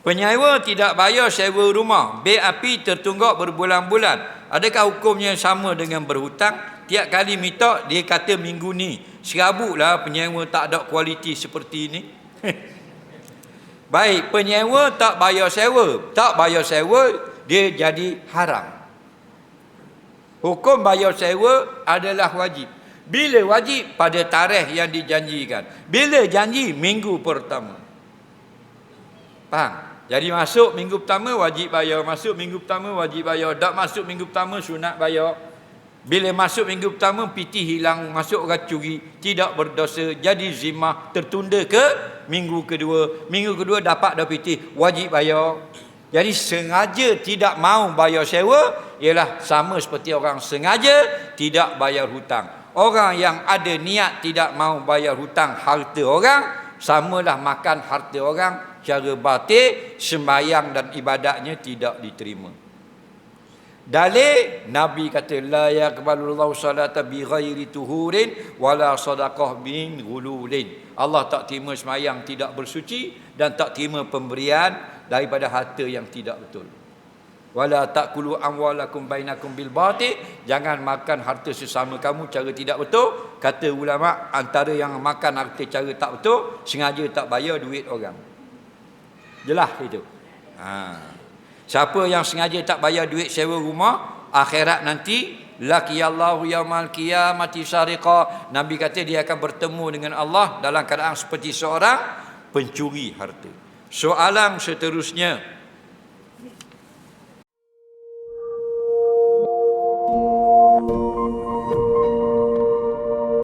Penyewa tidak bayar sewa rumah. Bil api tertunggak berbulan-bulan. Adakah hukumnya sama dengan berhutang? Tiap kali minta, dia kata minggu ni. Serabutlah penyewa tak ada kualiti seperti ini. Baik, penyewa tak bayar sewa. Tak bayar sewa, dia jadi haram. Hukum bayar sewa adalah wajib. Bila wajib? Pada tarikh yang dijanjikan. Bila janji? Minggu pertama. Faham? Jadi masuk minggu pertama wajib bayar. Masuk minggu pertama wajib bayar. Tak masuk minggu pertama sunat bayar. Bila masuk minggu pertama piti hilang. Masuk orang curi. Tidak berdosa. Jadi zimah tertunda ke minggu kedua. Minggu kedua dapat dah piti. Wajib bayar. Jadi sengaja tidak mau bayar sewa. Ialah sama seperti orang sengaja tidak bayar hutang. Orang yang ada niat tidak mau bayar hutang harta orang. Samalah makan harta orang cara batil sembahyang dan ibadatnya tidak diterima. Dalil Nabi kata la yaqbalullahu salata bi ghairi tuhurin wala sadaqah bin ghululin. Allah tak terima sembahyang tidak bersuci dan tak terima pemberian daripada harta yang tidak betul. Wala taqulu amwalakum bainakum bil batil. Jangan makan harta sesama kamu cara tidak betul. Kata ulama antara yang makan harta cara tak betul sengaja tak bayar duit orang. Jelas itu. Ha. Siapa yang sengaja tak bayar duit sewa rumah, akhirat nanti laqiyallahu yaumal qiyamati syariqa. Nabi kata dia akan bertemu dengan Allah dalam keadaan seperti seorang pencuri harta. Soalan seterusnya.